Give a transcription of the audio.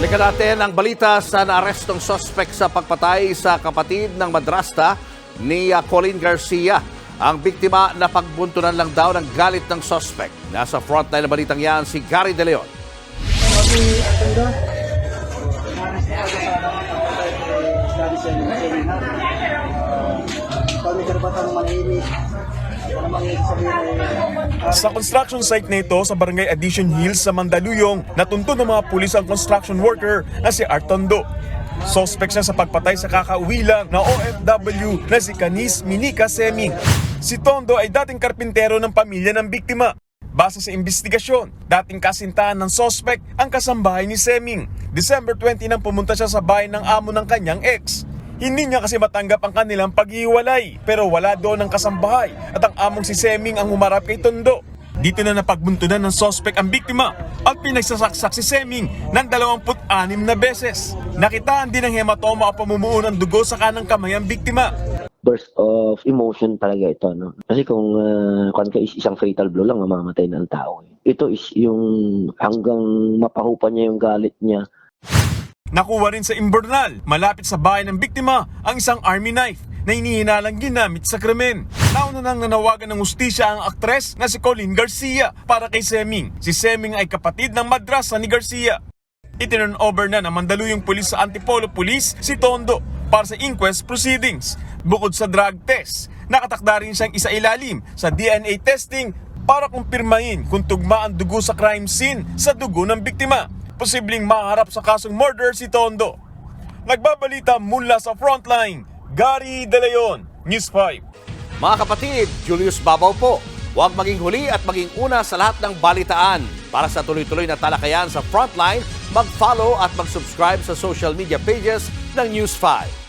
Balikan natin ang balita sa naarestong sospek sa pagpatay sa kapatid ng madrasta ni uh, Colin Garcia. Ang biktima na pagbuntunan lang daw ng galit ng sospek. Nasa frontline na balitang yan si Gary De Leon. Kami Sa construction site na ito sa Barangay Addition Hills sa Mandaluyong, natuntun ng mga pulis ang construction worker na si Artondo. Suspect siya sa pagpatay sa kakauwi lang na OFW na si Canis Minika Seming. Si Tondo ay dating karpintero ng pamilya ng biktima. Base sa investigasyon, dating kasintahan ng suspect ang kasambahay ni Seming. December 20 nang pumunta siya sa bahay ng amo ng kanyang ex. Hindi niya kasi matanggap ang kanilang paghiwalay pero wala doon ang kasambahay at ang among si Seming ang humarap kay Tondo. Dito na napagbuntunan ng sospek ang biktima at pinagsasaksak si Seming ng 26 na beses. Nakitaan din ng hematoma o pamumuo ng dugo sa kanang kamay ang biktima. burst of emotion talaga ito no kasi kung uh, kung ka is isang fatal blow lang mamamatay na ang tao eh. ito is yung hanggang mapahupan niya yung galit niya Nakuha rin sa Imbernal, malapit sa bahay ng biktima, ang isang army knife na hinihinalang ginamit sa krimen. Nauna nang nanawagan ng ustisya ang aktres na si Colleen Garcia para kay Seming. Si Seming ay kapatid ng madrasa ni Garcia. Itinurn over na ng Mandaluyong Police sa Antipolo Police si Tondo para sa inquest proceedings. Bukod sa drug test, nakatakda rin siyang isa ilalim sa DNA testing para kumpirmahin kung tugma ang dugo sa crime scene sa dugo ng biktima. Posibleng maharap sa kasong murder si Tondo. Nagbabalita mula sa frontline, Gary De Leon, News 5. Mga kapatid, Julius Babaw po. Huwag maging huli at maging una sa lahat ng balitaan. Para sa tuloy-tuloy na talakayan sa Frontline, mag-follow at mag-subscribe sa social media pages ng News 5.